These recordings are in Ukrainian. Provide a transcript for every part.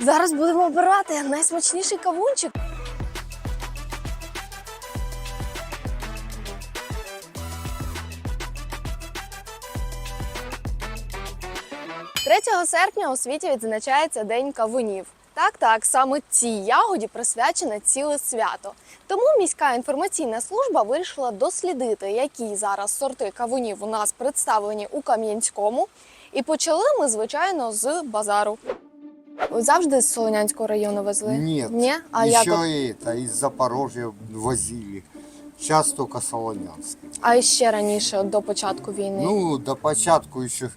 Зараз будемо обирати найсмачніший кавунчик. Третього серпня у світі відзначається День кавунів. Так, так, саме цій ягоді присвячене ціле свято. Тому міська інформаційна служба вирішила дослідити, які зараз сорти кавунів у нас представлені у Кам'янському. І почали ми, звичайно, з базару. Ви завжди з Солонянського району везли? Нет. Ні? А Еще як? от? и это из Запорожья возили. Сейчас только Солонянский. А ще раніше, от до початку війни. Ну, до початку еще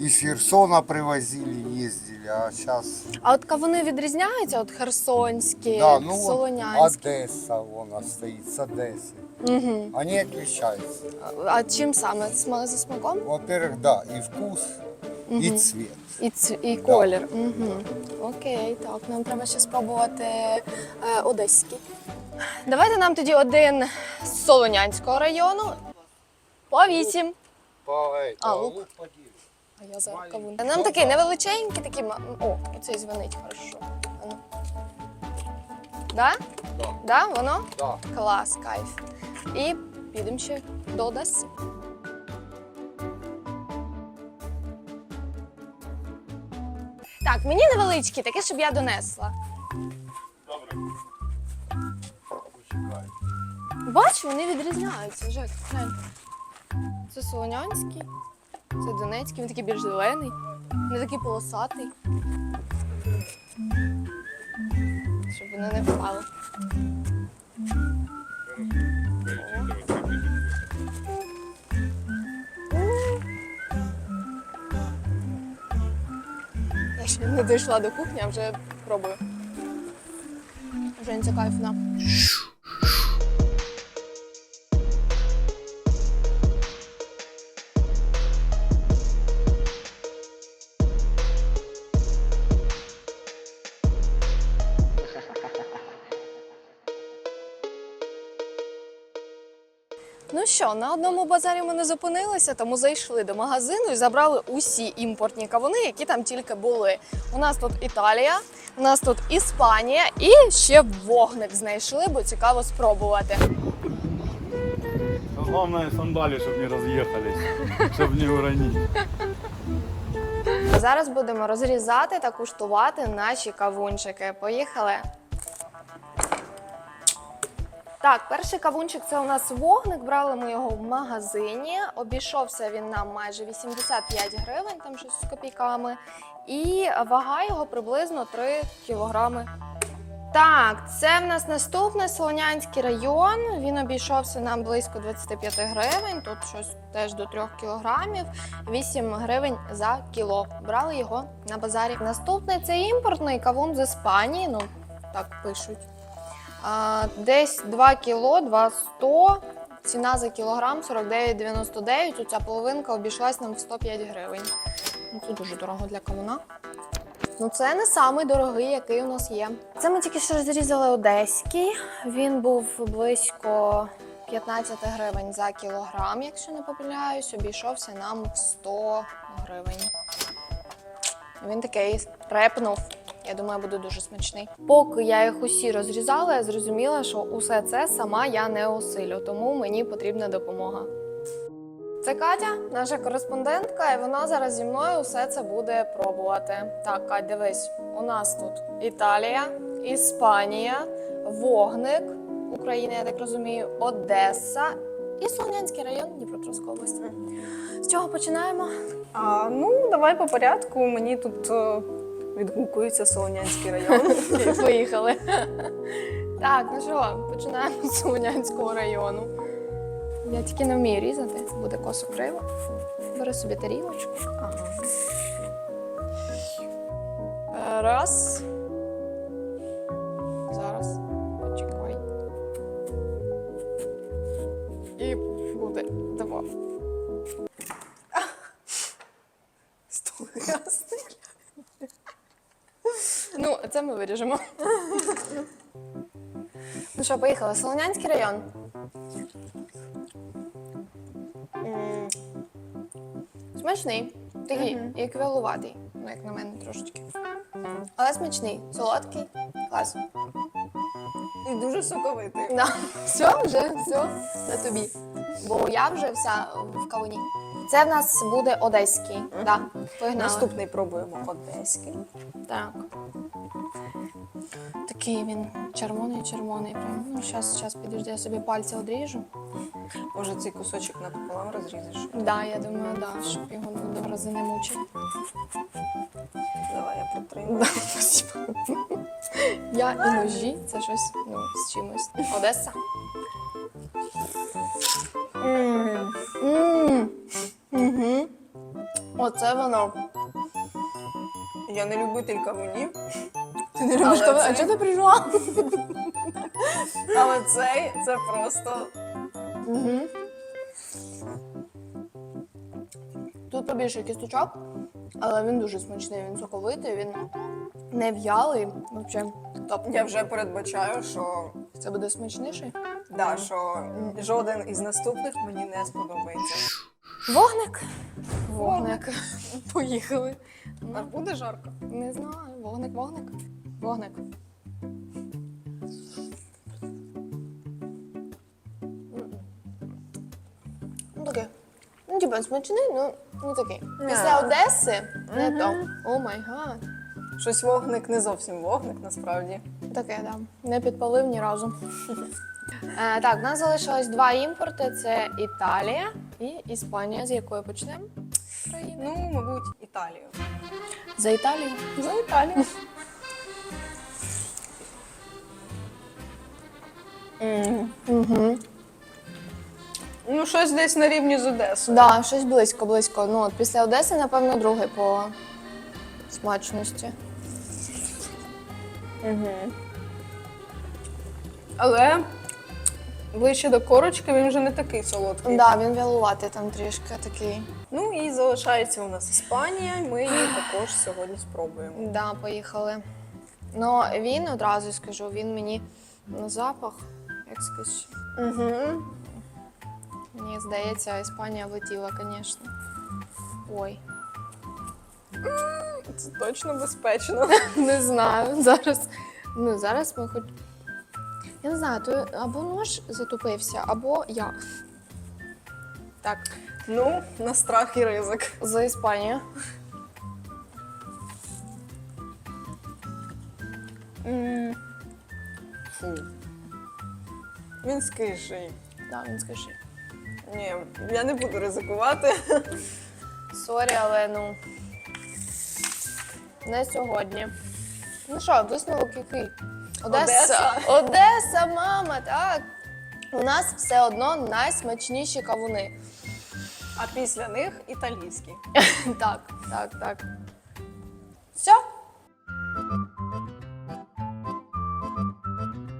из Херсона привозили, ездили, а сейчас... А от кавуни відрізняються, от херсонські, Да, ну вот солонянські. Одесса, вон стоит, с Одессы. Угу. Они отличаются. А чим саме? Сма- За смаком? Во-первых, да, и вкус, и цвет. І, ц... і колір. Угу. Окей, так, нам треба ще спробувати е, одеський. Давайте нам тоді один з Солонянського району. По вісім. По, А, лук? А я за кавун. Нам такий невеличенький, такий. ма- О, оцей дзвонить хорошо. А ну. Да? Да. Да, воно? Да. Клас, кайф. І підемо ще до Одеси. Так, мені невеличкі, таке, щоб я донесла. Бач, вони відрізняються, Жек, глянь. Це Солонянський, це Донецький, він такий більш зелений, не такий полосатий. Щоб воно не впало. Не дійшла до кухні, а вже пробую. Вже це кайфна. Ну що, на одному базарі ми не зупинилися, тому зайшли до магазину і забрали усі імпортні кавуни, які там тільки були. У нас тут Італія, у нас тут Іспанія і ще вогник знайшли, бо цікаво спробувати. Главное сандали, чтобы не разъехались, чтобы не уронить. Зараз будемо розрізати та куштувати наші кавунчики. Поїхали. Так, перший кавунчик це у нас вогник. Брали ми його в магазині. Обійшовся він нам майже 85 гривень, там щось з копійками. І вага його приблизно 3 кілограми. Так, це в нас наступний Солонянський район. Він обійшовся нам близько 25 гривень. Тут щось теж до 3 кілограмів. 8 гривень за кіло. Брали його на базарі. Наступний це імпортний кавун з Іспанії. Ну так пишуть. Десь 2 кіло, 2,100. Ціна за кілограм 49,99. Оця половинка обійшлась нам в 105 гривень. Ну, Це дуже дорого для кавуна. Ну, це не самий дорогий, який у нас є. Це ми тільки що розрізали одеський. Він був близько 15 гривень за кілограм, якщо не помиляюсь, обійшовся нам в 100 гривень. Він такий репнув. Я думаю, буде дуже смачний. Поки я їх усі розрізала, я зрозуміла, що усе це сама я не осилю, тому мені потрібна допомога. Це Катя, наша кореспондентка, і вона зараз зі мною все це буде пробувати. Так, Кать, дивись, у нас тут Італія, Іспанія, Вогник, Україна, я так розумію, Одеса і Солонянський район Дніпропетровської області. З чого починаємо? А, ну, давай по порядку. Мені тут е, відгукується Солонянський район. Поїхали. Так, ну що, починаємо з Солонянського району. Я тільки не вмію різати, буде косо криво. Бери собі тарілочку. Ага. Е, Раз. Зараз. Почекай. І буде два. Сто ясно. Ну, це ми виріжемо. ну що, поїхали. Солонянський район. М, Смачний. Такий, як вялуватий. Ну, як на мене, трошечки. Але смачний, солодкий, клас. І дуже соковитий. Да. Все, вже все на тобі. Бо я вже вся в кавуні. Це в нас буде одеський. Да, погнали. Наступний пробуємо одеський. Так. Такий він червоний, червоний. Прям. Ну, щас, щас, підожди, я собі пальці одріжу. Може, цей кусочок напополам розрізеш? Да, я думаю, да, щоб його ну, в рази не мучити. Давай я протримаю. Я і ножі, це щось ну, з чимось. Одеса. М. Мм. Угу. Оце воно. Я не любитель кавунів, Ти не любиш Але каву? А чого ти прийшла? але цей це просто Угу. Тут побільше кісточок, але він дуже смачний, він соковитий, він не в'ялий. Взагалі, топ. я вже передбачаю, що, Це буде смачніший. да, що жоден із наступних мені не сподобається. Вогник. Вогник. Поїхали. А буде жарко? Не знаю. Вогник, вогник. Вогник. Ну таке. Ну, типа, смачний, ну не такий. Після Одеси не то. О май гад. Щось вогник не зовсім вогник, насправді. Таке, да. Не підпалив ні разу. Е, так, у нас залишилось два імпорти: це Італія і Іспанія. З якої почнемо? Країни. Ну, мабуть, Італію. За Італію. За Італію. Угу. Ну, щось десь на рівні з Одесою. Да, щось близько, близько. Ну, от після Одеси, напевно, другий по смачності. Але ближче до корочки він вже не такий солодкий. Да, він вялуватий там трішки такий. Ну і залишається у нас Іспанія, ми її також сьогодні спробуємо. Да, поїхали. Ну, він одразу скажу, він мені на запах, як скажу. Угу. Мені здається, Іспанія влетіла, звісно. Ой. Це точно безпечно. Не знаю. Зараз. Ну, зараз ми хоч. Я не знаю, то або нож затупився, або я. Так, Ну, на страх і ризик. за Іспанію. М. Фу. Він скиший. Да, він скажи. Ні, я не буду ризикувати. Сорі, але ну. Не сьогодні. Ну що, висновок який? Одеса. Одеса, мама, так. У нас все одно найсмачніші кавуни. А після них італійські. Так, так, так. Все.